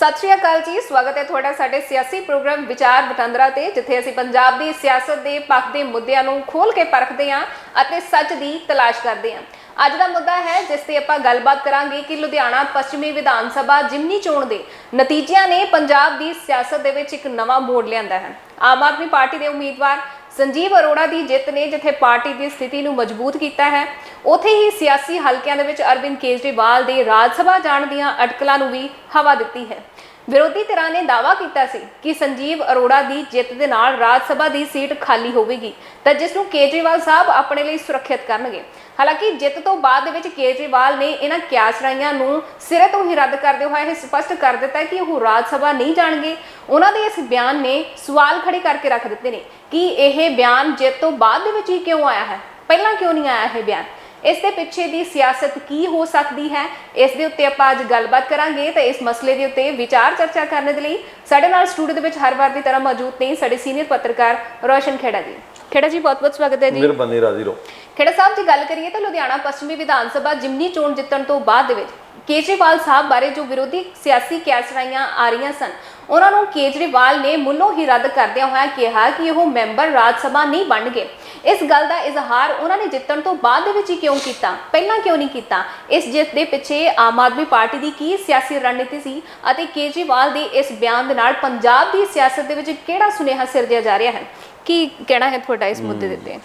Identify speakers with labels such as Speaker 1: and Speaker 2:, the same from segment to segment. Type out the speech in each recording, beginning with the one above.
Speaker 1: ਸਤਿ ਸ਼੍ਰੀ ਅਕਾਲ ਜੀ, ਸਵਾਗਤ ਹੈ ਤੁਹਾਡਾ ਸਾਡੇ ਸਿਆਸੀ ਪ੍ਰੋਗਰਾਮ ਵਿਚਾਰ ਵਟਾਂਦਰਾ ਤੇ, ਜਿੱਥੇ ਅਸੀਂ ਪੰਜਾਬ ਦੀ ਸਿਆਸਤ ਦੇ ਪੱਖ ਦੇ ਮੁੱਦਿਆਂ ਨੂੰ ਖੋਲ ਕੇ ਪਰਖਦੇ ਹਾਂ ਅਤੇ ਸੱਚ ਦੀ ਤਲਾਸ਼ ਕਰਦੇ ਹਾਂ। ਅੱਜ ਦਾ ਮੁੱਦਾ ਹੈ, ਜਿਸ ਤੇ ਆਪਾਂ ਗੱਲਬਾਤ ਕਰਾਂਗੇ ਕਿ ਲੁਧਿਆਣਾ ਪੱਛਮੀ ਵਿਧਾਨ ਸਭਾ ਜਿਮਨੀ ਚੋਣ ਦੇ ਨਤੀਜਿਆਂ ਨੇ ਪੰਜਾਬ ਦੀ ਸਿਆਸਤ ਦੇ ਵਿੱਚ ਇੱਕ ਨਵਾਂ ਮੋੜ ਲਿਆਂਦਾ ਹੈ। ਆਮ ਆਦਮੀ ਪਾਰਟੀ ਦੇ ਉਮੀਦਵਾਰ ਸੰਜੀਵ ਅਰੋੜਾ ਦੀ ਜਿੱਤ ਨੇ ਜਿੱਥੇ ਪਾਰਟੀ ਦੀ ਸਥਿਤੀ ਨੂੰ ਮਜ਼ਬੂਤ ਕੀਤਾ ਹੈ, ਉੱਥੇ ਹੀ ਸਿਆਸੀ ਹਲਕਿਆਂ ਦੇ ਵਿੱਚ ਅਰਵਿੰਦ ਕੇਜਰੀਵਾਲ ਦੇ ਰਾਜ ਸਭਾ ਜਾਣ ਦੀਆਂ ਅਟਕਲਾਂ ਨੂੰ ਵੀ ਹਵਾ ਦਿੱਤੀ ਹੈ। ਵਿਰੋਧੀ ਧਿਰਾਂ ਨੇ ਦਾਅਵਾ ਕੀਤਾ ਸੀ ਕਿ ਸੰਜੀਵ ਅਰੋੜਾ ਦੀ ਜਿੱਤ ਦੇ ਨਾਲ ਰਾਜ ਸਭਾ ਦੀ ਸੀਟ ਖਾਲੀ ਹੋਵੇਗੀ, ਤਾਂ ਜਿਸ ਨੂੰ ਕੇਜਰੀਵਾਲ ਸਾਹਿਬ ਆਪਣੇ ਲਈ ਸੁਰੱਖਿਅਤ ਕਰਨਗੇ। ਹਾਲਾਂਕਿ ਜਿੱਤ ਤੋਂ ਬਾਅਦ ਦੇ ਵਿੱਚ ਕੇਜਰੀਵਾਲ ਨੇ ਇਹਨਾਂ ਕਿਆਸਰਾਈਆਂ ਨੂੰ ਸਿਰੇ ਤੋਂ ਹੀ ਰੱਦ ਕਰਦੇ ਹੋਏ ਇਹ ਸਪਸ਼ਟ ਕਰ ਦਿੱਤਾ ਕਿ ਉਹ ਰਾਜ ਸਭਾ ਨਹੀਂ ਜਾਣਗੇ। ਉਹਨਾਂ ਦੇ ਇਸ ਬਿਆਨ ਨੇ ਸਵਾਲ ਖੜੇ ਕਰਕੇ ਰੱਖ ਦਿੱਤੇ ਨੇ ਕਿ ਇਹ ਬਿਆਨ ਜਿੱਤ ਤੋਂ ਬਾਅਦ ਦੇ ਵਿੱਚ ਹੀ ਕਿਉਂ ਆਇਆ ਹੈ? ਪਹਿਲਾਂ ਕਿਉਂ ਨਹੀਂ ਆਇਆ ਇਹ ਬਿਆਨ? ਇਸ ਦੇ ਪਿੱਛੇ ਦੀ ਸਿਆਸਤ ਕੀ ਹੋ ਸਕਦੀ ਹੈ? ਇਸ ਦੇ ਉੱਤੇ ਆਪਾਂ ਅੱਜ ਗੱਲਬਾਤ ਕਰਾਂਗੇ ਤਾਂ ਇਸ ਮਸਲੇ ਦੇ ਉੱਤੇ ਵਿਚਾਰ ਚਰਚਾ ਕਰਨ ਦੇ ਲਈ ਸਾਡੇ ਨਾਲ ਸਟੂਡੀਓ ਦੇ ਵਿੱਚ ਹਰ ਵਾਰ ਦੀ ਤਰ੍ਹਾਂ ਮੌਜੂਦ ਨੇ ਸਾਡੇ ਸੀਨੀਅਰ ਪੱਤਰਕਾਰ ਰੋਸ਼ਨ ਖੇੜਾ ਜੀ। ਖੇੜਾ ਜੀ ਬਹੁਤ ਬਹੁਤ ਸਵਾਗਤ ਹੈ ਜੀ।
Speaker 2: ਮਿਹਰਬਾਨੀ ਰਾਜ਼ੀ ਰਹੋ।
Speaker 1: ਖੇੜਾ ਸਾਹਿਬ ਜੀ ਗੱਲ ਕਰੀਏ ਤਾਂ ਲੁਧਿਆਣਾ ਪੱਛਮੀ ਵਿਧਾਨ ਸਭਾ ਜਿਮਨੀ ਚੋਣ ਜਿੱਤਣ ਤੋਂ ਬਾਅਦ ਦੇ ਵਿੱਚ ਕੇਜਰੀਵਾਲ ਸਾਹਿਬ ਬਾਰੇ ਜੋ ਵਿਰੋਧੀ ਸਿਆਸੀ ਕੈਸਰਾਈਆਂ ਆ ਰਹੀਆਂ ਸਨ, ਉਹਨਾਂ ਨੂੰ ਕੇਜਰੀਵਾਲ ਨੇ ਮੁੱਲੋਂ ਹੀ ਰੱਦ ਕਰਦਿਆਂ ਹੋਇਆ ਕਿਹਾ ਕਿ ਉਹ ਮੈਂਬਰ ਰਾਜ ਸਭਾ ਨਹੀਂ ਬਣਨਗੇ। ਇਸ ਗੱਲ ਦਾ ਇਜ਼ਹਾਰ ਉਹਨਾਂ ਨੇ ਜਿੱਤਣ ਤੋਂ ਬਾਅਦ ਦੇ ਵਿੱਚ ਹੀ ਕਿਉਂ ਕੀਤਾ? ਪਹਿਲਾਂ ਕਿਉਂ ਨਹੀਂ ਕੀਤਾ? ਇਸ ਜਿੱਤ ਦੇ ਪਿੱਛੇ ਆਮ ਆਦਮੀ ਪਾਰਟੀ ਦੀ ਕੀ ਸਿਆਸੀ ਰਣਨੀਤੀ ਸੀ ਅਤੇ ਕੇਜਰੀਵਾਲ ਦੇ ਇਸ ਬਿਆਨ ਦੇ ਨਾਲ ਪੰਜਾਬ ਦੀ ਸਿਆਸਤ ਦੇ ਵਿੱਚ ਕਿਹੜਾ ਸੁਨੇਹਾ ਸਿਰਜਿਆ ਜਾ ਰਿਹਾ ਹੈ? ਕੀ ਕਹਿਣਾ ਹੈ ਤੁਹਾਡਾ ਇਸ ਮੁੱਦੇ ਦੇ ਉੱਤੇ?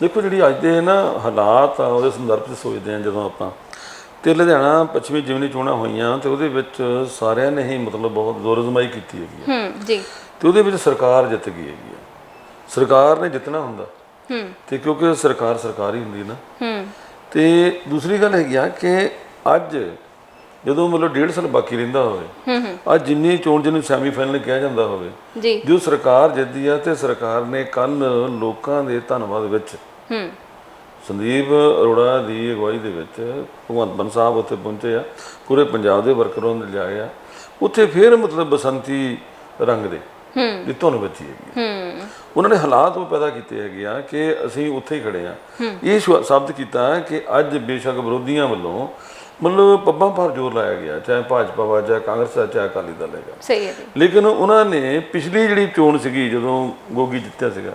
Speaker 2: ਦੇਖੋ, ਜਿਹੜੀ ਅੱਜ ਦੇ ਨਾ ਹਾਲਾਤ ਆ, ਉਹਦੇ ਸੰਦਰਭ 'ਚ ਸੋਚਦੇ ਆ ਜਦੋਂ ਆਪਾਂ। ਤੇ ਲੁਧਿਆਣਾ ਪੱਛਮੀ ਜਿਮਨੀ ਚੋਣਾਂ ਹੋਈਆਂ ਤੇ ਉਹਦੇ ਵਿੱਚ ਸਾਰਿਆਂ ਨੇ ਹੀ ਮਤਲਬ ਬਹੁਤ ਜ਼ੋਰ ਅਜ਼ਮਾਈ ਕੀਤੀ ਹੈਗੀ ਆ।
Speaker 1: ਹੂੰ ਜੀ।
Speaker 2: ਤੇ ਉਹਦੇ ਵਿੱਚ ਸਰਕਾਰ ਜਿੱਤ ਗਈ ਹੈਗੀ ਆ। ਸਰਕਾਰ ਨੇ ਜਿੱਤਣਾ ਹੁੰਦਾ।
Speaker 1: ਹੂੰ।
Speaker 2: ਤੇ ਕਿਉਂਕਿ ਸਰਕਾਰ ਸਰਕਾਰ ਹੀ ਹੁੰਦੀ ਹੈ ਨਾ।
Speaker 1: ਹੂੰ।
Speaker 2: ਤੇ ਦੂਸਰੀ ਗੱਲ ਹੈਗੀ ਆ ਕਿ ਅੱਜ ਜਦੋਂ ਮਤਲਬ ਡੇਢ ਸਾਲ ਬਾਕੀ ਰਹਿੰਦਾ ਹੋਵੇ
Speaker 1: ਹੂੰ ਹੂੰ।
Speaker 2: ਅੱਜ ਜਿੰਨੀ ਚੋਣ ਜਿਹਨੂੰ ਸੈਮੀਫਾਈਨਲ ਕਿਹਾ ਜਾਂਦਾ ਹੋਵੇ
Speaker 1: ਜੀ।
Speaker 2: ਜੋ ਸਰਕਾਰ ਜਿੱਤਦੀ ਆ ਤੇ ਸਰਕਾਰ ਨੇ ਕੱਲ ਲੋਕਾਂ ਦੇ ਧੰਨਵਾਦ ਵਿੱਚ
Speaker 1: ਹੂੰ।
Speaker 2: ਸੰਦੀਪ ਅਰੋੜਾ ਦੀ ਅਗਵਾਈ ਦੇ ਵਿੱਚ ਭਗਵੰਤ ਮਾਨ ਸਾਹਿਬ ਉੱਥੇ ਪਹੁੰਚੇ ਆ ਪੂਰੇ ਪੰਜਾਬ ਦੇ ਵਰਕਰਾਂ ਨੂੰ ਲਿਆਏ ਆ। ਉੱਥੇ ਫਿਰ ਮਤਲਬ ਬਸੰਤੀ ਰੰਗ ਦੇ
Speaker 1: ਹੂੰ।
Speaker 2: ਦੀ ਧੁਨ ਵੱਜੀ ਹੈਗੀ।
Speaker 1: ਹੂੰ।
Speaker 2: ਉਹਨਾਂ ਨੇ ਹਾਲਾਤ ਉਹ ਪੈਦਾ ਕੀਤੇ ਹੈਗੇ ਆ ਕਿ ਅਸੀਂ ਉੱਥੇ ਹੀ ਖੜੇ ਆ। ਇਹ ਸ਼ਬਦ ਕੀਤਾ ਕਿ ਅੱਜ ਬੇਸ਼ੱਕ ਵਿਰੋਧੀਆਂ ਵੱਲੋਂ ਮਤਲਬ ਪੱਬਾਂ ਭਾਰ ਜ਼ੋਰ ਲਾਇਆ ਗਿਆ ਚਾਹੇ ਭਾਜਪਾ ਵਾ ਚਾਹੇ ਕਾਂਗਰਸ ਆ ਚਾਹੇ ਅਕਾਲੀ ਦਲ ਹੈਗਾ।
Speaker 1: ਸਹੀ ਹੈ ਜੀ।
Speaker 2: ਲੇਕਿਨ ਉਹਨਾਂ ਨੇ ਪਿਛਲੀ ਜਿਹੜੀ ਚੋਣ ਸੀਗੀ ਜਦੋਂ ਗੋਗੀ ਜਿੱਤਿਆ ਸੀਗਾ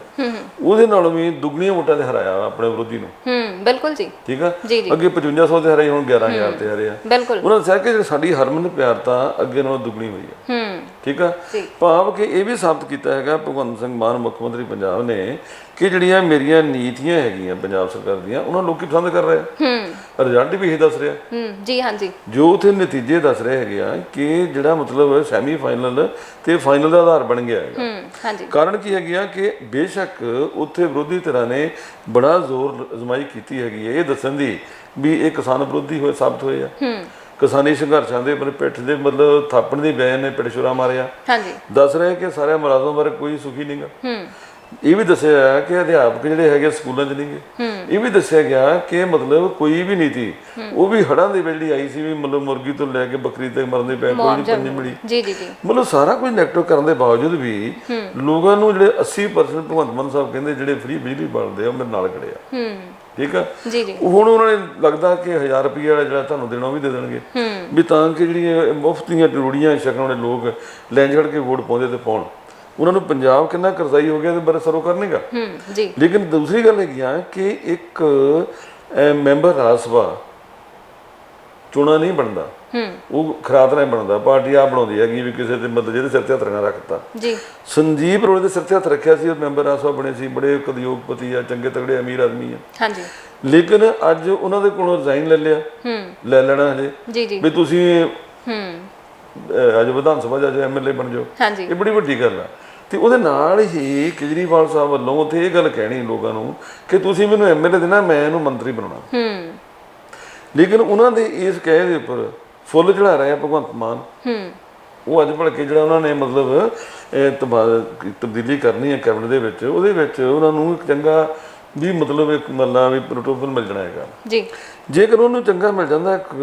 Speaker 2: ਉਹਦੇ ਨਾਲੋਂ ਵੀ ਦੁੱਗਣੀਆਂ ਵੋਟਾਂ ਤੇ ਹਰਾਇਆ ਆਪਣੇ ਵਿਰੋਧੀ ਨੂੰ।
Speaker 1: ਹੂੰ ਬਿਲਕੁਲ ਜੀ।
Speaker 2: ਠੀਕ ਆ?
Speaker 1: ਜੀ ਜੀ।
Speaker 2: ਅੱਗੇ 5500 ਤੇ ਹਰਾਈ ਹੁਣ 11000 ਤੇ ਹਰੇ ਆ।
Speaker 1: ਬਿਲਕੁਲ।
Speaker 2: ਉਹਨਾਂ ਨੇ ਕਿ ਜਿਹੜੀ ਸਾਡੀ ਹਰਮਨ ਪਿਆਰਤਾ ਅੱਗੇ ਨਾਲੋਂ ਦੁੱਗਣੀ ਹੋਈ ਆ।
Speaker 1: ਹੂੰ।
Speaker 2: ਠੀਕ ਆ। ਭਾਵ ਕਿ ਇਹ ਵੀ ਸਾਬਤ ਕੀਤਾ ਹੈਗਾ ਭਗਵੰਤ ਸਿੰਘ ਮਾਨ ਮੁੱਖ ਮੰਤਰੀ ਪੰਜਾਬ ਨੇ ਕਿ ਜਿਹੜੀਆਂ ਮੇਰੀਆਂ ਨੀਤੀਆਂ ਹੈਗੀਆਂ ਪੰਜਾਬ ਸਰਕਾਰ ਦੀਆਂ ਉਹਨਾਂ ਨੂੰ ਲੋਕੀ ਪਸੰਦ ਕਰ ਰਹੇ ਆ।
Speaker 1: ਹੂੰ।
Speaker 2: ਰਿਜ਼ਲਟ ਵੀ ਇਹ ਦੱਸ ਰਿਹਾ।
Speaker 1: ਹੂੰ ਜੀ ਹਾਂਜੀ।
Speaker 2: ਜੋ ਉਥੇ ਨਤੀਜੇ ਦੱਸ ਰਹੇ ਹੈਗੇ ਆ ਕਿ ਜਿਹੜਾ ਮਤਲਬ ਸੈਮੀ ਫਾਈਨਲ ਤੇ ਫਾਈਨਲ ਦਾ ਆਧਾਰ ਬਣ ਗਿਆ ਹੈਗਾ।
Speaker 1: ਹੂੰ ਹਾਂਜੀ।
Speaker 2: ਕਾਰਨ ਕੀ ਹੈਗੀ ਕਿ ਬੇਸ਼ੱਕ ਉੱਥੇ ਵਿਰੋਧੀ ਧਿਰਾਂ ਨੇ ਬੜਾ ਜ਼ੋਰ ਅਜ਼ਮਾਈ ਕੀਤੀ ਹੈਗੀ ਹੈ ਇਹ ਦੱਸਣ ਦੀ ਵੀ ਇਹ ਕਿਸਾਨ ਵਿਰੋਧੀ ਹੋਏ ਸਾਬਤ ਹੋਏ ਆ।
Speaker 1: ਹੂੰ।
Speaker 2: ਕਿਸਾਨੀ ਸੰਘਰਸ਼ਾਂ ਦੇ ਪਰ ਪਿੱਠ ਦੇ ਮਤਲਬ ਥਾਪਣ ਦੀ ਬੈਨ ਨੇ ਪਿੜਛੁਰਾ ਮਾਰਿਆ।
Speaker 1: ਹਾਂਜੀ।
Speaker 2: ਦੱਸ ਰਹੇ ਕਿ ਸਾਰੇ ਮੁਲਾਜ਼ਮਾਂ ਬਾਰੇ ਕੋਈ ਸੁਖੀ ਨਹੀਂਗਾ
Speaker 1: ਹੂੰ।
Speaker 2: ਇਹ ਵੀ ਦੱਸਿਆ ਕਿ ਅਧਿਆਪਕ ਜਿਹੜੇ ਹੈਗੇ ਸਕੂਲਾਂ 'ਚ ਨਹੀਂਗੇ ਇਹ ਵੀ ਦੱਸਿਆ ਗਿਆ ਕਿ ਮਤਲਬ ਕੋਈ ਵੀ ਨੀਤੀ ਉਹ ਵੀ ਹੜਾਂ ਦੇ ਵੇਲੇ ਆਈ ਸੀ ਵੀ ਮਤਲਬ ਮੁਰਗੀ ਤੋਂ ਲੈ ਕੇ ਬੱਕਰੀ ਤੱਕ ਮਰਨ ਦੇ ਪੈ ਕੋਈ ਨਹੀਂ ਮਿਲੀ।
Speaker 1: ਜੀ ਜੀ ਜੀ।
Speaker 2: ਮਤਲਬ ਸਾਰਾ ਕੁਝ ਨੈਗੇਟਿਵ ਕਰਨ ਦੇ ਬਾਵਜੂਦ ਵੀ ਲੋਕਾਂ ਨੂੰ ਜਿਹੜੇ 80% ਭਗਵੰਤ ਮਾਨ ਸਾਹਿਬ ਕਹਿੰਦੇ ਜਿਹੜੇ ਫ੍ਰੀ ਬਿਜਲੀ ਬਣਦੇ ਆ ਉਹ ਮੇਰੇ ਨਾਲ ਖੜੇ ਆ।
Speaker 1: ਹੂੰ।
Speaker 2: ਠੀਕ ਆ?
Speaker 1: ਜੀ ਜੀ।
Speaker 2: ਹੁਣ ਉਹਨਾਂ ਨੇ ਲੱਗਦਾ ਕਿ 1000 ਰੁਪਏ ਵਾਲਾ ਜਿਹੜਾ ਤੁਹਾਨੂੰ ਦੇਣਾ ਉਹ ਵੀ ਦੇ ਦੇਣਗੇ। ਵੀ ਤਾਂ ਕਿ ਜਿਹੜੀਆਂ ਮੁਫਤ ਦੀਆਂ ਰੋੜੀਆਂ ਛਕਣ ਵਾਲੇ ਲੋਕ ਲੈਂਜ ਕੇ ਵੋਟ ਪਾਉਂਦੇ ਤੇ ਪਾਉਣ। ਉਹਨਾਂ ਨੂੰ ਪੰਜਾਬ ਕਿੰਨਾ ਕਰਜ਼ਾਈ ਹੋ ਗਿਆ ਤੇ ਬਾਰੇ ਸਰੋ ਕਰਨੇਗਾ।
Speaker 1: ਹੂੰ ਜੀ।
Speaker 2: ਲੇਕਿਨ ਦੂਸਰੀ ਗੱਲ ਹੈਗੀ ਆ ਕਿ ਇੱਕ ਮੈਂਬਰ ਰਾਜ ਸਭਾ ਚੁਣਾ ਨਹੀਂ ਬਣਦਾ।
Speaker 1: ਹੂੰ।
Speaker 2: ਉਹ ਖਰਾਤ ਨਾਲ ਬਣਦਾ ਪਾਰਟੀ ਆ ਬਣਾਉਂਦੀ ਹੈਗੀ ਵੀ ਕਿਸੇ ਦੇ ਮਤਲਬ ਜਿਹਦੇ ਸਿਰ ਤੇ ਹੱਥ ਨਾ ਰੱਖਤਾ।
Speaker 1: ਜੀ।
Speaker 2: ਸੰਜੀਵ ਰੋੜੇ ਦੇ ਸਿਰ ਤੇ ਹੱਥ ਰੱਖਿਆ ਸੀ ਉਹ ਮੈਂਬਰ ਰਾਜ ਸਭਾ ਬਣੇ ਸੀ ਬੜੇ ਉਦਯੋਗਪਤੀ ਆ ਚੰਗੇ ਤਗੜੇ ਅਮੀਰ ਆਦਮੀ ਆ।
Speaker 1: ਹਾਂਜੀ।
Speaker 2: ਲੇਕਿਨ ਅੱਜ ਉਹਨਾਂ ਦੇ ਕੋਲੋਂ ਰਿਜ਼ਾਈਨ ਲੈ ਲਿਆ।
Speaker 1: ਹੂੰ।
Speaker 2: ਲੈ ਲੈਣਾ ਹਜੇ।
Speaker 1: ਜੀ ਜੀ।
Speaker 2: ਵੀ ਤੁਸੀਂ
Speaker 1: ਹੂੰ।
Speaker 2: ਅੱਜ ਵਿਧਾਨ ਸਭਾ ਜਾ ਐਮਐਲਏ ਬਣ ਜਾਓ।
Speaker 1: ਹਾਂਜੀ।
Speaker 2: ਇਹ ਬੜੀ ਵੱਡੀ ਗੱਲ ਆ। ਤੇ ਉਹਦੇ ਨਾਲ ਹੀ ਕੇਜਰੀਵਾਲ ਸਾਹਿਬ ਵੱਲੋਂ ਉੱਥੇ ਇਹ ਗੱਲ ਕਹਿਣੀ ਲੋਕਾਂ ਨੂੰ ਕਿ ਤੁਸੀਂ ਮੈਨੂੰ ਐਮਐਲਏ ਦੇਣਾ ਮੈਂ ਇਹਨੂੰ ਮੰਤਰੀ ਬਣਾਉਣਾ।
Speaker 1: ਹੂੰ।
Speaker 2: ਲੇਕਿਨ ਉਹਨਾਂ ਦੇ ਇਸ ਕਹਿ ਦੇ ਉੱਪਰ ਫੁੱਲ ਚੜਾ ਰਹੇ ਆ ਭਗਵੰਤ ਮਾਨ।
Speaker 1: ਹੂੰ।
Speaker 2: ਉਹ ਅੱਜ ਭਲਕੇ ਜਿਹੜਾ ਉਹਨਾਂ ਨੇ ਮਤਲਬ ਤਬਦੀਲੀ ਕਰਨੀ ਹੈ ਕੈਬਨਿਟ ਦੇ ਵਿੱਚ ਉਹਦੇ ਵਿੱਚ ਉਹਨਾਂ ਨੂੰ ਇੱਕ ਚੰਗਾ ਵੀ ਮਤਲਬ ਇੱਕ ਮੱਲਾ ਵੀ ਪ੍ਰੋਟੋਕੋਲ ਮਿਲ ਜਾਣਾ ਹੈਗਾ।
Speaker 1: ਜੀ।
Speaker 2: ਜੇਕਰ ਉਹਨੂੰ ਚੰਗਾ ਮਿਲ ਜਾਂਦਾ ਇੱਕ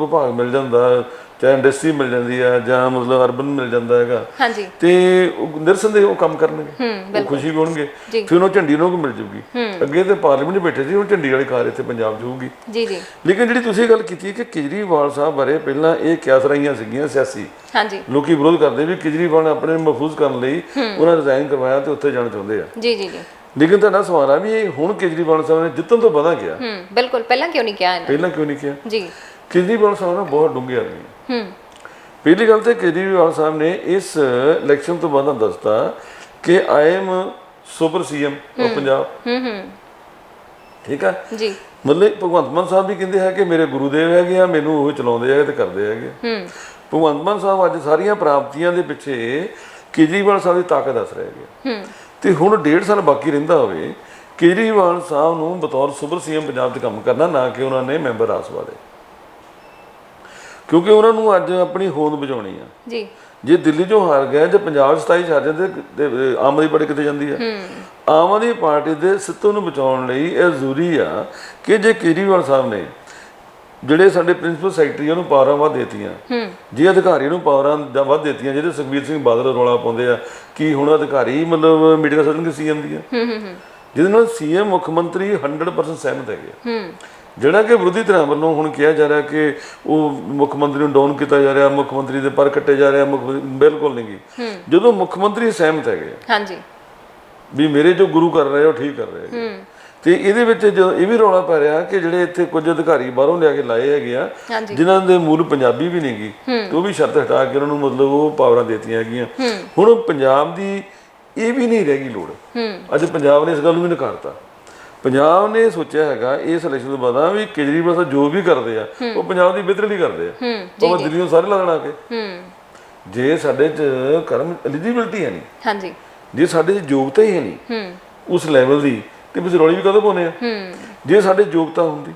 Speaker 2: ਵਿਭਾਗ ਮਿਲ ਜਾਂਦਾ ਚਾਹੇ ਇੰਡਸਟਰੀ ਮਿਲ ਜਾਂਦੀ ਆ ਜਾਂ ਮਤਲਬ ਅਰਬਨ ਮਿਲ ਜਾਂਦਾ ਹੈਗਾ
Speaker 1: ਹਾਂਜੀ।
Speaker 2: ਤੇ ਉਹ ਨਿਰਸੰਦੇਹ ਉਹ ਕੰਮ ਕਰਨਗੇ। ਉਹ ਖੁਸ਼ੀ ਹੋਣਗੇ।
Speaker 1: ਜੀ।
Speaker 2: ਫਿਰ ਉਹਨੂੰ ਝੰਡੀ ਨੂੰ ਮਿਲ ਜੂਗੀ। ਅੱਗੇ ਤੇ ਪਾਰਲੀਮੈਂਟ ਬੈਠੇ ਸੀ ਹੁਣ ਝੰਡੀ ਵਾਲੀ ਕਾਰ ਇੱਥੇ ਪੰਜਾਬ 'ਚ ਹੋਊਗੀ।
Speaker 1: ਜੀ ਜੀ।
Speaker 2: ਲੇਕਿਨ ਜਿਹੜੀ ਤੁਸੀਂ ਗੱਲ ਕੀਤੀ ਕਿ ਕੇਜਰੀਵਾਲ ਸਾਹਿਬ ਬਾਰੇ ਪਹਿਲਾਂ ਇਹ ਕਿਆਸ ਰਹੀਆਂ ਸੀਗੀਆਂ ਸਿਆਸੀ।
Speaker 1: ਹਾਂਜੀ।
Speaker 2: ਲੋਕੀ ਵਿਰੋਧ ਕਰਦੇ ਵੀ ਕੇਜਰੀਵਾਲ ਨੇ ਆਪਣੇ ਮਹਿਫੂਜ਼ ਕਰਨ ਲਈ ਉਹਨਾਂ ਰਿਜ਼ਾਈਨ ਕਰਵਾਇਆ ਤੇ ਉੱਥੇ ਜਾਣਾ ਚਾਹੁੰਦੇ ਆ।
Speaker 1: ਜੀ ਜੀ ਜੀ।
Speaker 2: ਲੇਕਿਨ ਤੁਹਾਡਾ ਸਵਾਲ ਆ ਵੀ ਇਹ ਹੁਣ ਕੇਜਰੀਵਾਲ ਸਾਹਿਬ ਨੇ ਜਿੱਤਣ ਤੋਂ ਬਾਅਦ ਗਿਆ
Speaker 1: ਹੂੰ ਬਿਲਕੁਲ ਪਹਿਲਾਂ ਕਿਉਂ ਨਹੀਂ ਕਿਹਾ ਇਹਨਾਂ
Speaker 2: ਪਹਿਲਾਂ ਕਿਉਂ ਨਹੀਂ ਕਿਹਾ?
Speaker 1: ਜੀ।
Speaker 2: ਕੇਜਰੀਵਾਲ ਸਾਹਿਬ ਨਾ ਬਹੁਤ ਡੂੰਘੇ ਆਦਮੀ।
Speaker 1: ਹੂੰ।
Speaker 2: ਪਹਿਲੀ ਗੱਲ ਤੇ ਕੇਜਰੀਵਾਲ ਸਾਹਿਬ ਨੇ ਇਸ ਇਲੈਕਸ਼ਨ ਤੋਂ ਬਾਅਦ ਦੱਸਤਾ ਕਿ I am super CM of Punjab.
Speaker 1: ਹੂੰ ਹੂੰ।
Speaker 2: ਠੀਕ ਆ?
Speaker 1: ਜੀ।
Speaker 2: ਮਤਲਬ ਭਗਵੰਤ ਮਾਨ ਸਾਹਿਬ ਵੀ ਕਹਿੰਦੇ ਹੈ ਕਿ ਮੇਰੇ ਗੁਰੂਦੇਵ ਹੈਗੇ ਆ ਮੈਨੂੰ ਉਹ ਚਲਾਉਂਦੇ ਹੈਗੇ ਤੇ ਕਰਦੇ ਹੈਗੇ
Speaker 1: ਹੂੰ।
Speaker 2: ਭਗਵੰਤ ਮਾਨ ਸਾਹਿਬ ਅੱਜ ਸਾਰੀਆਂ ਪ੍ਰਾਪਤੀਆਂ ਦੇ ਪਿੱਛੇ ਕੇਜਰੀਵਾਲ ਸਾਹਿਬ ਦੀ ਤਾਕਤ ਦੱਸ ਰਹੇ ਹੈਗੇ
Speaker 1: ਹੂੰ।
Speaker 2: ਤੇ ਹੁਣ ਡੇਢ ਸਾਲ ਬਾਕੀ ਰਹਿੰਦਾ ਹੋਵੇ ਕੇਜਰੀਵਾਲ ਸਾਹਿਬ ਨੂੰ ਬਤੌਰ ਸੁਪਰ ਸੀਐਮ ਪੰਜਾਬ 'ਚ ਕੰਮ ਕਰਨਾ ਨਾ ਕਿ ਉਹਨਾਂ ਨੇ ਮੈਂਬਰ ਰਾਜ ਸਭਾ ਦੇ। ਕਿਉਂਕਿ ਉਹਨਾਂ ਨੂੰ ਅੱਜ ਆਪਣੀ ਹੋਂਦ ਬਚਾਉਣੀ ਆ।
Speaker 1: ਜੀ।
Speaker 2: ਜੇ ਦਿੱਲੀ ਚੋਂ ਹਾਰ ਗਏ ਜੇ ਪੰਜਾਬ 'ਚ 27 ਹਾਰ ਜਾਂਦੇ ਤੇ ਆਮ ਆਦਮੀ ਪਾਰਟੀ ਕਿੱਥੇ ਜਾਂਦੀ ਆ? ਆਮ ਆਦਮੀ ਪਾਰਟੀ ਦੇ ਸਿੱਤੋਂ ਨੂੰ ਬਚਾਉਣ ਲਈ ਇਹ ਜ਼ਰੂਰੀ ਆ ਕਿ ਜੇ ਕੇਜਰੀਵਾਲ ਸਾਹਿਬ ਨੇ ਜਿਹੜੇ ਸਾਡੇ ਪ੍ਰਿੰਸੀਪਲ ਸੈਕਟਰੀ ਉਹਨੂੰ ਪਾਵਰਾਂ ਵੱਧ ਦੇਤੀਆਂ।
Speaker 1: ਹੂੰ।
Speaker 2: ਜੇ ਅਧਿਕਾਰੀ ਨੂੰ ਪਾਵਰਾਂ ਵੱਧ ਦੇਤੀਆਂ ਜਿਹਦੇ ਸੁਖਬੀਰ ਸਿੰਘ ਬਾਦਲ ਰੌਲਾ ਪਾਉਂਦੇ ਆ ਕਿ ਹੁਣ ਅਧਿਕਾਰੀ ਮਤਲਬ ਮੀਟਿੰਗ ਸੱਦਣਗੇ ਸੀਐਮ ਦੀਆਂ
Speaker 1: ਹੂੰ ਹੂੰ ਹੂੰ।
Speaker 2: ਜਿਹਦੇ ਨਾਲ ਸੀਐਮ ਮੁੱਖ ਮੰਤਰੀ 100% ਸਹਿਮਤ ਹੈਗੇ।
Speaker 1: ਹੂੰ।
Speaker 2: ਜਿਹੜਾ ਕਿ ਵਿਰੋਧੀ ਧਿਰਾਂ ਵੱਲੋਂ ਹੁਣ ਕਿਹਾ ਜਾ ਰਿਹਾ ਕਿ ਉਹ ਮੁੱਖ ਮੰਤਰੀ ਨੂੰ ਡਾਊਨ ਕੀਤਾ ਜਾ ਰਿਹਾ ਮੁੱਖ ਮੰਤਰੀ ਦੇ ਪਰ ਕੱਟੇ ਜਾ ਰਿਹਾ ਮੁੱਖ ਬਿਲਕੁਲ ਨਹੀਂ ਗੀ। ਜਦੋਂ ਮੁੱਖ ਮੰਤਰੀ ਸਹਿਮਤ ਹੈਗੇ
Speaker 1: ਹਾਂਜੀ।
Speaker 2: ਵੀ ਮੇਰੇ ਜੋ ਗੁਰੂ ਕਰ ਰਹੇ ਉਹ ਠੀਕ ਕਰ ਰਹੇ
Speaker 1: ਹੂੰ।
Speaker 2: ਤੇ ਇਹਦੇ ਵਿੱਚ ਜੋ ਇਹ ਵੀ ਰੌਲਾ ਪੈ ਰਿਹਾ ਕਿ ਜਿਹੜੇ ਇੱਥੇ ਕੁਝ ਅਧਿਕਾਰੀ ਬਾਹਰੋਂ ਲਿਆ ਕੇ ਲਾਏ ਹੈਗੇ ਆ ਜਿਨ੍ਹਾਂ ਦੇ ਮੂਲ ਪੰਜਾਬੀ ਵੀ ਨਹੀਂਗੀ ਤੇ ਉਹ ਵੀ ਸ਼ਰਤ ਹਟਾ ਕੇ ਉਹਨਾਂ ਨੂੰ ਮਤਲਬ ਉਹ ਪਾਵਰਾਂ ਦੇਤੀਆਂ ਹੈਗੀਆਂ। ਹੁਣ ਪੰਜਾਬ ਦੀ ਇਹ ਵੀ ਨਹੀਂ ਰਹਿ ਗਈ ਲੋੜ। ਅੱਜ ਪੰਜਾਬ ਨੇ ਇਸ ਗੱਲ ਨੂੰ ਵੀ ਨਕਾਰਤਾ। ਪੰਜਾਬ ਨੇ ਸੋਚਿਆ ਹੈਗਾ ਇਸ ਇਲੈਕਸ਼ਨ ਤੋਂ ਬਾਅਦ ਵੀ ਕੇਜਰੀਵਾਲ ਸਾਹਿਬ ਜੋ ਵੀ ਕਰਦੇ ਆ ਉਹ ਪੰਜਾਬ ਦੀ ਬਿਹਤਰੀ ਲਈ ਕਰਦੇ ਆ। ਉਹ ਦਿੱਲੀੋਂ ਸਾਰੇ ਲਾ ਦੇਣਾ ਕੇ ਜੇ ਸਾਡੇ ਚ ਕਰਮ ਐਲੀਜੀਬਿਲਟੀ ਹੈ ਨਹੀਂ।
Speaker 1: ਹਾਂਜੀ।
Speaker 2: ਜੇ ਸਾਡੇ ਚ ਯੋਗਤਾ ਹੀ ਹੈ ਨਹੀਂ ਉਸ ਲੈਵਲ ਦੀ ਤੇ biz ਰੌਲੀ ਵੀ ਕਦੋਂ ਪਾਉਨੇ ਆ?
Speaker 1: ਹੂੰ।
Speaker 2: ਜੇ ਸਾਡੇ ਯੋਗਤਾ ਹੁੰਦੀ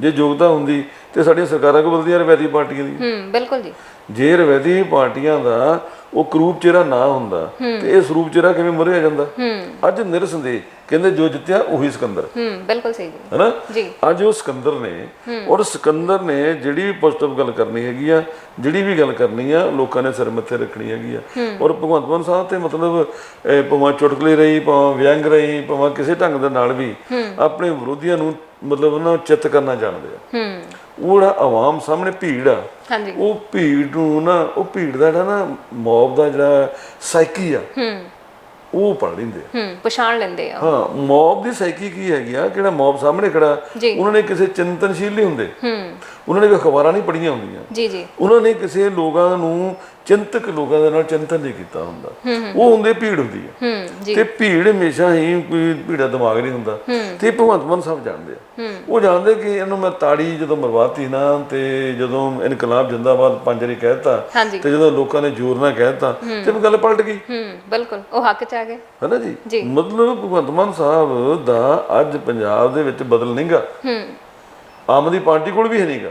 Speaker 2: ਜੇ ਯੋਗਤਾ ਹੁੰਦੀ ਤੇ ਸਾਡੀਆਂ ਸਰਕਾਰਾਂ ਕੋ ਬਦਲਦੀਆਂ ਰਵੈਤੀ ਪਾਰਟੀਆਂ ਦੀ।
Speaker 1: ਹੂੰ ਬਿਲਕੁਲ ਜੀ।
Speaker 2: ਜੇ ਰਵੈਤੀ ਪਾਰਟੀਆਂ ਦਾ ਉਹ ਕਰੂਪ ਚਿਹਰਾ ਨਾ ਹੁੰਦਾ ਤੇ ਇਹ ਸਰੂਪ ਚਿਹਰਾ ਕਿਵੇਂ ਮੁਰੇ ਆ ਜਾਂਦਾ?
Speaker 1: ਹੂੰ।
Speaker 2: ਅੱਜ ਨਿਰਸੰਦੇਹ ਕਹਿੰਦੇ ਜੋ ਜਿੱਤਿਆ ਉਹੀ ਸਿਕੰਦਰ।
Speaker 1: ਹੂੰ ਬਿਲਕੁਲ ਸਹੀ ਜੀ।
Speaker 2: ਹੈਨਾ?
Speaker 1: ਜੀ।
Speaker 2: ਅੱਜ ਉਹ ਸਿਕੰਦਰ ਨੇ ਔਰ ਸਿਕੰਦਰ ਨੇ ਜਿਹੜੀ ਵੀ ਪੋਜ਼ਿਟਿਵ ਗੱਲ ਕਰਨੀ ਹੈਗੀ ਆ ਜਿਹੜੀ ਵੀ ਗੱਲ ਕਰਨੀ ਆ ਲੋਕਾਂ ਨੇ ਸਿਰ ਮੱਥੇ ਰੱਖਣੀ ਹੈਗੀ ਆ। ਔਰ ਭਗਵੰਤ ਮਾਨ ਸਾਹਿਬ ਤੇ ਮਤਲਬ ਭਾਵੇਂ ਚੁਟਕਲੇ ਰਹੀ ਭਾਵੇਂ ਵਿਅੰਗ ਰਹੀ ਭਾਵੇਂ ਕਿਸੇ ਢੰਗ ਦੇ ਨਾਲ ਵੀ ਆਪਣੇ ਵਿਰੋਧੀਆਂ ਨੂੰ ਮਤਲਬ ਉਹਨਾਂ ਨੂੰ ਚਿੱਤ ਕਰਨਾ ਜਾਣਦੇ ਆ।
Speaker 1: ਹੂੰ।
Speaker 2: ਉਹ ਜਿਹੜਾ ਆਵਾਮ ਸਾਹਮਣੇ ਭੀੜ ਆ
Speaker 1: ਹਾਂਜੀ।
Speaker 2: ਉਹ ਭੀੜ ਨੂੰ ਨਾ ਉਹ ਭੀੜ ਦਾ ਜਿਹੜਾ ਨਾ ਮੌਬ ਦਾ ਜਿਹੜਾ ਸਾਈਕੀ ਆ
Speaker 1: ਹੂੰ।
Speaker 2: ਉਹ ਪੜ ਲੈਂਦੇ ਆ।
Speaker 1: ਹੂੰ ਪਛਾਣ ਲੈਂਦੇ ਆ।
Speaker 2: ਹਾਂ ਮੌਬ ਦੀ ਸਾਈਕੀ ਕੀ ਹੈਗੀ ਆ ਕਿਹੜਾ ਮੌਬ ਸਾਹਮਣੇ ਖੜਾ। ਉਹਨਾਂ ਨੇ ਕਿਸੇ ਚਿੰਤਨਸ਼ੀਲ ਨਹੀਂ ਹੁੰਦੇ।
Speaker 1: ਹੂੰ।
Speaker 2: ਉਹਨਾਂ ਨੇ ਕੋਈ ਅਖਬਾਰਾਂ ਨਹੀਂ ਪੜ੍ਹੀਆਂ ਹੁੰਦੀਆਂ।
Speaker 1: ਜੀ ਜੀ।
Speaker 2: ਉਹਨਾਂ ਨੇ ਕਿਸੇ ਲੋਕਾਂ ਨੂੰ ਚਿੰਤਕ ਲੋਕਾਂ ਦੇ ਨਾਲ ਚਿੰਤਨ ਨਹੀਂ ਕੀਤਾ ਹੁੰਦਾ। ਉਹ ਹੁੰਦੇ ਭੀੜ ਹੁੰਦੀ ਹੈ ਤੇ ਭੀੜ ਹਮੇਸ਼ਾ ਹੀ ਕੋਈ ਭੀੜਾ ਦਿਮਾਗ ਨਹੀਂ ਹੁੰਦਾ। ਤੇ ਭਗਵੰਤ ਮਾਨ ਸਾਹਿਬ ਜਾਣਦੇ ਆ। ਉਹ ਜਾਣਦੇ ਕਿ ਇਹਨੂੰ ਮੈਂ ਤਾੜੀ ਜਦੋਂ ਮਰਵਾਤੀ ਨਾ ਤੇ ਜਦੋਂ ਇਨਕਲਾਬ ਜਿੰਦਾਬਾਦ ਪੰਜਰੀ ਕਹਿਤਾ ਤੇ ਜਦੋਂ ਲੋਕਾਂ ਨੇ ਜ਼ੋਰ ਨਾਲ ਕਹਿਤਾ ਤੇ ਗੱਲ ਪਲਟ ਗਈ।
Speaker 1: ਬਿਲਕੁਲ। ਉਹ ਹੱਕ ਚ ਆ ਗਏ।
Speaker 2: ਹੈ ਨਾ ਜੀ। ਮਤਲਬ ਭਗਵੰਤ ਮਾਨ ਸਾਹਿਬ ਦਾ ਅੱਜ ਪੰਜਾਬ ਦੇ ਵਿੱਚ ਬਦਲ ਨਹੀਂਗਾ। ਆਮ ਆਦਮੀ ਪਾਰਟੀ ਕੋਲ ਵੀ ਹੈ ਨਹੀਂਗਾ।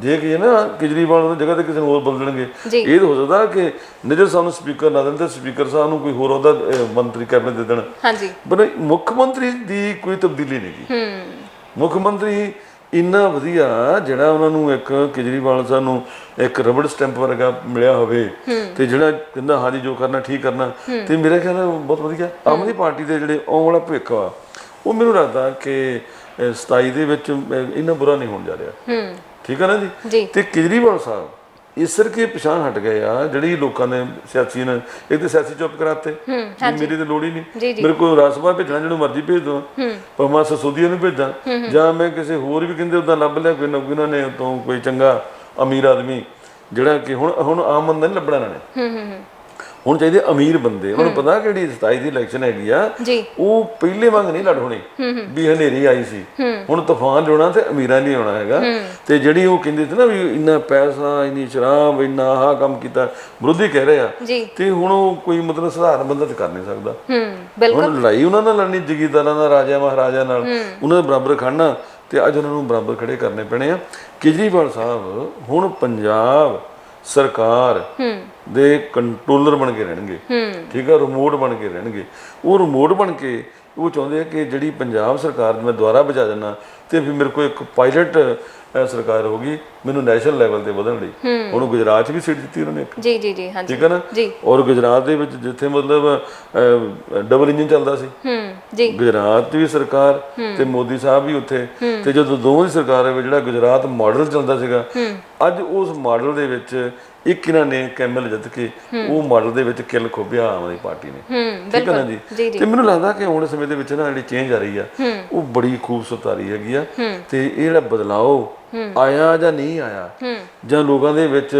Speaker 2: ਜੇ ਕਿ ਨਾ ਕੇਜਰੀਵਾਲ ਦੀ ਜਗ੍ਹਾ ਤੇ ਕਿਸੇ ਨੂੰ ਹੋਰ ਬਦਲ ਦੇਣਗੇ
Speaker 1: ਜੀ।
Speaker 2: ਇਹ ਹੋ ਸਕਦਾ ਕਿ ਨਿਜਰ ਸਾਹਿਬ ਨੂੰ ਸਪੀਕਰ ਨਾ ਦੇਣ ਤੇ ਸਪੀਕਰ ਸਾਹਿਬ ਨੂੰ ਕੋਈ ਹੋਰ ਉਹਦਾ ਮੰਤਰੀ ਕੈਬਨਿਟ ਦੇ ਦੇਣ।
Speaker 1: ਹਾਂਜੀ।
Speaker 2: ਪਰ ਮੁੱਖ ਮੰਤਰੀ ਦੀ ਕੋਈ ਤਬਦੀਲੀ ਨਹੀਂ ਗੀ
Speaker 1: ਹੂੰ।
Speaker 2: ਮੁੱਖ ਮੰਤਰੀ ਇੰਨਾ ਵਧੀਆ ਜਿਹੜਾ ਉਹਨਾਂ ਨੂੰ ਇੱਕ ਕੇਜਰੀਵਾਲ ਸਾਹਿਬ ਨੂੰ ਇੱਕ ਰਬੜ ਸਟੈਂਪ ਵਰਗਾ ਮਿਲਿਆ ਹੋਵੇ ਤੇ ਜਿਹੜਾ ਕਹਿੰਦਾ ਹਾਂਜੀ ਜੋ ਕਰਨਾ ਠੀਕ ਕਰਨਾ। ਤੇ ਮੇਰੇ ਖਿਆਲ ਨਾਲ ਬਹੁਤ ਵਧੀਆ। ਆਮ ਆਦਮੀ ਪਾਰਟੀ ਦੇ ਜਿਹੜੇ ਆਉਣ ਵਾਲਾ ਭਵਿੱਖ ਆ ਉਹ ਮੈਨੂੰ ਲੱਗਦਾ ਕਿ ਅਹ, 27 ਦੇ ਵਿੱਚ ਇੰਨਾ ਬੁਰਾ ਨਹੀਂ ਹੋਣ ਜਾ ਰਿਹਾ।
Speaker 1: ਹੂੰ।
Speaker 2: ਠੀਕ ਹੈ ਨਾ ਜੀ? ਤੇ ਕੇਜਰੀਵਾਲ ਸਾਹਿਬ ਇਸ ਕਰਕੇ ਪਛਾਣ ਹਟ ਗਏ ਆ? ਜਿਹੜੀ ਲੋਕਾਂ ਨੇ ਸਿਆਸੀ ਨੇ ਇੱਕ ਤੇ ਸਿਆਸੀ ਚੁੱਪ ਕਰਾਤੇ ਮੇਰੀ ਤੇ ਲੋੜ ਹੀ ਨਹੀਂ। ਮੇਰੇ ਕੋਲ ਰਾਜ ਸਭਾ ਭੇਜਣਾ ਜਿਹਨੂੰ ਮਰਜ਼ੀ ਭੇਜ ਦੋ। ਪਰ ਮੈਂ ਸਸੂਦੀਆ ਨੂੰ ਭੇਜਾਂ। ਜਾਂ ਮੈਂ ਕਿਸੇ ਹੋਰ ਵੀ ਕਹਿੰਦੇ ਉਦਾਂ ਲੱਭ ਲਿਆ ਕੋਈ ਨਾ ਕੋਈ ਉਹਨਾਂ ਨੇ ਤੋਂ ਕੋਈ ਚੰਗਾ ਅਮੀਰ ਆਦਮੀ ਜਿਹੜਾ ਕਿ ਹੁਣ ਹੁਣ ਆਮ ਬੰਦਾ ਨਹੀਂ ਲੱਭਣਾ ਇਹਨਾਂ ਨੇ।
Speaker 1: ਹੂੰ ਹੂੰ ਹੂੰ।
Speaker 2: ਹੁਣ ਚਾਹੀਦੇ ਅਮੀਰ ਬੰਦੇ। ਉਹਨਾਂ ਨੂੰ ਪਤਾ ਕਿਹੜੀ 27 ਦੀ ਇਲੈਕਸ਼ਨ ਹੈਗੀ ਆ। ਉਹ ਪਹਿਲੇ ਵਾਂਗ ਨਹੀਂ ਲੜ ਹੋਣੀ। ਵੀ ਹਨੇਰੀ ਆਈ ਸੀ। ਹੁਣ ਤੂਫਾਨ ਲਿਆਉਣਾ ਤੇ ਅਮੀਰਾਂ ਨਹੀਂ ਆਉਣਾ ਹੈਗਾ। ਤੇ ਜਿਹੜੀ ਉਹ ਕਹਿੰਦੇ ਸੀ ਨਾ ਵੀ ਇੰਨਾ ਪੈਸਾ ਇੰਨੀ ਸ਼ਰਾਬ ਇੰਨਾ ਆਹ ਕੰਮ ਕੀਤਾ ਵਿਰੋਧੀ ਕਹਿ ਰਹੇ ਆ। ਤੇ ਹੁਣ ਉਹ ਕੋਈ ਮਤਲਬ ਸਧਾਰਨ ਬੰਦਾ ਤੇ ਕਰ ਨਹੀਂ ਸਕਦਾ।
Speaker 1: ਬਿਲਕੁਲ
Speaker 2: ਹੁਣ ਲੜਾਈ ਉਹਨਾਂ ਨਾਲ ਲੜਨੀ ਜਗੀਰਦਾਰਾਂ ਨਾਲ ਰਾਜਾ ਮਹਾਰਾਜਾ ਨਾਲ। ਉਹਨਾਂ ਦੇ ਬਰਾਬਰ ਖੜਨਾ ਤੇ ਅੱਜ ਉਹਨਾਂ ਨੂੰ ਬਰਾਬਰ ਖੜੇ ਕਰਨੇ ਪੈਣੇ ਆ। ਕੇਜਰੀਵਾਲ ਸਾਹਿਬ ਹੁਣ ਪੰਜਾਬ ਸਰਕਾਰ
Speaker 1: ਹੂੰ।
Speaker 2: ਦੇ ਕੰਟਰੋਲਰ ਬਣ ਕੇ ਰਹਿਣਗੇ।
Speaker 1: ਹੂੰ।
Speaker 2: ਠੀਕ ਆ ਰਿਮੋਟ ਬਣ ਕੇ ਰਹਿਣਗੇ। ਉਹ ਰਿਮੋਟ ਬਣ ਕੇ ਉਹ ਚਾਹੁੰਦੇ ਆ ਕਿ ਜਿਹੜੀ ਪੰਜਾਬ ਸਰਕਾਰ ਮੈਂ ਦੁਆਰਾ ਬਚਾ ਦੇਣਾ ਤੇ ਫਿਰ ਮੇਰੇ ਕੋਲ ਇੱਕ ਪਾਇਲਟ ਸਰਕਾਰ ਹੋਗੀ ਮੈਨੂੰ ਨੈਸ਼ਨਲ ਲੈਵਲ ਤੇ ਵਧਣ ਲਈ। ਹੁਣ ਗੁਜਰਾਤ 'ਚ ਵੀ ਸੀਟ ਦਿੱਤੀ ਉਹਨਾਂ ਨੇ। ਇੱਕ
Speaker 1: ਜੀ ਜੀ ਜੀ ਹਾਂਜੀ।
Speaker 2: ਠੀਕ ਹੈ ਨਾ? ਔਰ ਗੁਜਰਾਤ ਦੇ ਵਿੱਚ ਜਿੱਥੇ ਮਤਲਬ ਡਬਲ ਇੰਜਨ ਚੱਲਦਾ ਸੀ।
Speaker 1: ਹੂੰ। ਜੀ।
Speaker 2: ਗੁਜਰਾਤ ਦੀ ਵੀ ਸਰਕਾਰ ਤੇ ਮੋਦੀ ਸਾਹਿਬ ਵੀ ਉੱਥੇ ਤੇ ਜਦੋਂ ਦੋਵਾਂ ਦੀ ਸਰਕਾਰ ਹੈ ਜਿਹੜਾ ਗੁਜਰਾਤ ਮਾਡਲ ਚੱਲਦਾ ਸੀਗਾ ਅੱਜ ਉਸ ਮਾਡਲ ਦੇ ਵਿੱਚ ਇੱਕ ਇਹਨਾਂ ਨੇ ਕੈਮਲ ਜਿੱਤ ਕੇ ਉਹ ਮਾਡਲ ਦੇ ਵਿੱਚ ਕਿੱਲ ਖੋਬਿਆ ਆਮ ਆਦਮੀ ਪਾਰਟੀ ਨੇ। ਠੀਕ ਹੈ ਨਾ ਜੀ? ਤੇ ਮੈਨੂੰ ਲੱਗਦਾ ਕਿ ਆਉਣ ਸਮੇਂ ਦੇ ਵਿੱਚ ਨਾ ਜਿਹੜੀ ਚੇਂਜ ਆ ਰਹੀ ਆ ਉਹ ਬੜੀ ਖੂਬਸੂਰਤ ਆ ਰਹੀ ਹੈਗੀ ਆ ਤੇ ਇਹ ਜਿਹੜਾ ਬਦਲਾਅ ਆਇਆ ਜਾਂ ਨਹੀਂ ਆਇਆ? ਜਾਂ ਲੋਕਾਂ ਦੇ ਵਿੱਚ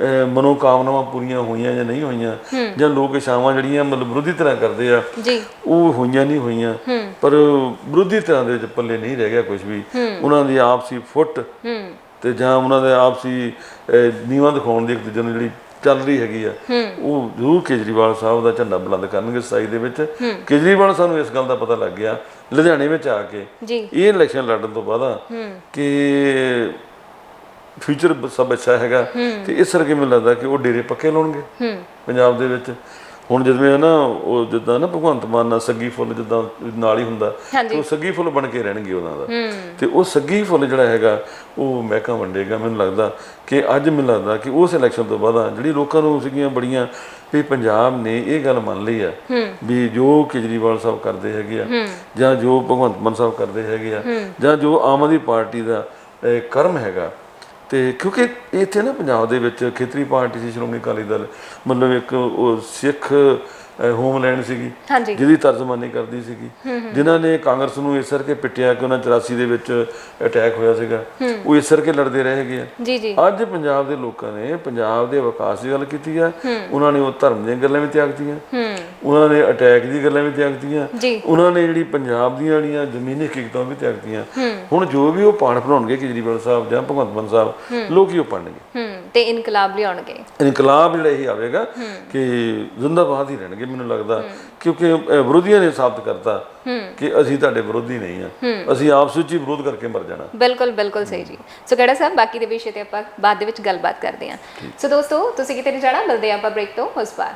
Speaker 2: ਅਹ, ਮਨੋਕਾਮਨਾਵਾਂ ਪੂਰੀਆਂ ਹੋਈਆਂ ਜਾਂ ਨਹੀਂ ਹੋਈਆਂ? ਜਾਂ ਲੋਕ ਇਛਾਵਾਂ ਜਿਹੜੀਆਂ ਮਤਲਬ ਵਿਰੋਧੀ ਤਰ੍ਹਾਂ ਕਰਦੇ ਆ
Speaker 1: ਜੀ।
Speaker 2: ਉਹ ਹੋਈਆਂ ਨਹੀਂ ਹੋਈਆਂ। ਪਰ ਵਿਰੋਧੀ ਤਰ੍ਹਾਂ ਦੇ ਵਿੱਚ ਪੱਲੇ ਨਹੀਂ ਰਹਿ ਗਿਆ ਕੁਝ ਵੀ। ਉਹਨਾਂ ਦੀ ਆਪਸੀ ਫੁੱਟ ਤੇ ਜਾਂ ਉਹਨਾਂ ਦੇ ਆਪਸੀ ਨੀਵਾਂ ਦਿਖਾਉਣ ਦੀ ਇੱਕ ਦੂਜੇ ਨੂੰ ਜਿਹੜੀ ਚੱਲ ਰਹੀ ਹੈਗੀ ਆ। ਉਹ ਜ਼ਰੂਰ ਕੇਜਰੀਵਾਲ ਸਾਹਿਬ ਦਾ ਝੰਡਾ ਬੁਲੰਦ ਕਰਨਗੇ ਸਤਾਈ ਦੇ ਵਿੱਚ। ਕੇਜਰੀਵਾਲ ਸਾਨੂੰ ਇਸ ਗੱਲ ਦਾ ਪਤਾ ਲੱਗ ਗਿਆ ਲੁਧਿਆਣੇ ਵਿੱਚ ਆ ਕੇ ਇਹ ਇਲੈਕਸ਼ਨ ਲੜਨ ਤੋਂ ਬਾਅਦ ਕਿ ਫਿਊਚਰ ਸਭ ਅੱਛਾ ਹੈਗਾ ਤੇ ਇਸ ਕਰਕੇ ਮੈਨੂੰ ਲੱਗਦਾ ਕਿ ਉਹ ਡੇਰੇ ਪੱਕੇ ਲਾਉਣਗੇ ਪੰਜਾਬ ਦੇ ਵਿੱਚ। ਹੁਣ ਜਿਵੇਂ ਨਾ ਉਹ ਜਿੱਦਾਂ ਨਾ ਭਗਵੰਤ ਮਾਨ ਨਾਲ ਸੱਗੀ ਫੁੱਲ ਜਿੱਦਾਂ ਨਾਲ ਹੀ ਹੁੰਦਾ
Speaker 1: ਹਾਂਜੀ।
Speaker 2: ਉਹ ਸੱਗੀ ਫੁੱਲ ਬਣ ਕੇ ਰਹਿਣਗੇ ਉਹਨਾਂ ਦਾ। ਤੇ ਉਹ ਸੱਗੀ ਫੁੱਲ ਜਿਹੜਾ ਹੈਗਾ ਉਹ ਮਹਿਕਾ ਵੰਡੇਗਾ। ਮੈਨੂੰ ਲੱਗਦਾ ਕਿ ਅੱਜ ਮੈਨੂੰ ਲੱਗਦਾ ਕਿ ਉਸ ਇਲੈਕਸ਼ਨ ਤੋਂ ਬਾਅਦ ਜਿਹੜੀ ਲੋਕਾਂ ਨੂੰ ਸੀਗੀਆਂ ਬੜੀਆਂ ਵੀ ਪੰਜਾਬ ਨੇ ਇਹ ਗੱਲ ਮੰਨ ਲਈ ਆ ਵੀ ਜੋ ਕੇਜਰੀਵਾਲ ਸਾਹਿਬ ਕਰਦੇ ਹੈਗੇ ਆ ਜਾਂ ਜੋ ਭਗਵੰਤ ਮਾਨ ਸਾਹਿਬ ਕਰਦੇ ਹੈਗੇ ਆ ਜਾਂ ਜੋ ਆਮ ਆਦਮੀ ਪਾਰਟੀ ਦਾ ਕਰਮ ਹੈਗਾ ਤੇ ਕਿਉਂਕਿ ਇੱਥੇ ਨਾ ਪੰਜਾਬ ਦੇ ਵਿੱਚ ਖੇਤਰੀ ਪਾਰਟੀ ਸੀ ਸ਼੍ਰੋਮਣੀ ਅਕਾਲੀ ਦਲ ਮਤਲਬ ਇੱਕ ਸਿੱਖ ਹੋਮਲੈਂਡ ਸੀਗੀ ਜਿਹਦੀ ਤਰਜਮਾਨੀ ਕਰਦੀ ਸੀਗੀ। ਜਿਨ੍ਹਾਂ ਨੇ ਕਾਂਗਰਸ ਨੂੰ ਇਸ ਕਰਕੇ ਪਿੱਟਿਆ ਕਿ ਉਹਨਾਂ 84 ਦੇ ਵਿੱਚ ਅਟੈਕ ਹੋਇਆ ਸੀਗਾ। ਉਹ ਇਸ ਕਰਕੇ ਲੜਦੇ ਰਹੇ
Speaker 1: ਜੀ ਜੀ।
Speaker 2: ਅੱਜ ਪੰਜਾਬ ਦੇ ਲੋਕਾਂ ਨੇ ਪੰਜਾਬ ਦੇ ਵਿਕਾਸ ਦੀ ਗੱਲ ਕੀਤੀ ਆ। ਉਹਨਾਂ ਨੇ ਉਹ ਧਰਮ ਦੀਆਂ ਗੱਲਾਂ ਵੀ ਤਿਆਗਤੀਆਂ ਉਹਨਾਂ ਨੇ ਅਟੈਕ ਦੀ ਗੱਲਾਂ ਵੀ ਤਿਆਗਤੀਆਂ। ਉਹਨਾਂ ਨੇ ਜਿਹੜੀ ਪੰਜਾਬ ਦੀਆਂ ਜਿਹੜੀਆਂ ਜ਼ਮੀਨੀ ਹਕੀਕਤਾਂ ਵੀ ਤਿਆਗਤੀਆਂ। ਹੁਣ ਜੋ ਵੀ ਉਹ ਪਾਠ ਬਣਾਉਣਗੇ ਕੇਜਰੀਵਾਲ ਸਾਹਿਬ ਜਾਂ ਭਗਵੰਤ ਮਾਨ ਸਾਹਿਬ ਲੋਕ ਉਹ ਪੜਨਗੇ
Speaker 1: ਤੇ ਇਨਕਲਾਬ ਲਿਆਉਣਗੇ।
Speaker 2: ਇਨਕਲਾਬ ਜਿਹੜਾ ਇਹ ਆਵੇਗਾ ਕਿ ਜ਼ਿੰਦਾਬਾਦ ਹੀ ਰਹਿਣਗੇ ਮੈਨੂੰ ਲੱਗਦਾ। ਕਿਉਂਕਿ ਵਿਰੋਧੀਆਂ ਨੇ ਸਾਬਤ ਕਰਤਾ ਕਿ ਅਸੀਂ ਤੁਹਾਡੇ ਵਿਰੋਧੀ ਨਹੀਂ ਆ। ਅਸੀਂ ਆਪਸ ਵਿੱਚ ਹੀ ਵਿਰੋਧ ਕਰਕੇ ਮਰ ਜਾਣਾ।
Speaker 1: ਬਿਲਕੁਲ ਬਿਲਕੁਲ ਸਹੀ ਜੀ। ਸੋ ਕਿਹੜਾ ਸਾਹਿਬ ਬਾਕੀ ਦੇ ਵਿਸ਼ੇ ਤੇ ਆਪਾਂ ਬਾਅਦ ਦੇ ਵਿੱਚ ਗੱਲਬਾਤ ਕਰਦੇ ਹਾਂ। ਸੋ ਦੋਸਤੋ ਤੁਸੀਂ ਕਿਤੇ ਨਹੀਂ ਜਾਣਾ? ਮਿਲਦੇ ਆਪਾਂ ਬ੍ਰੇਕ ਤੋਂ। ਉਸ ਬਾਅਦ।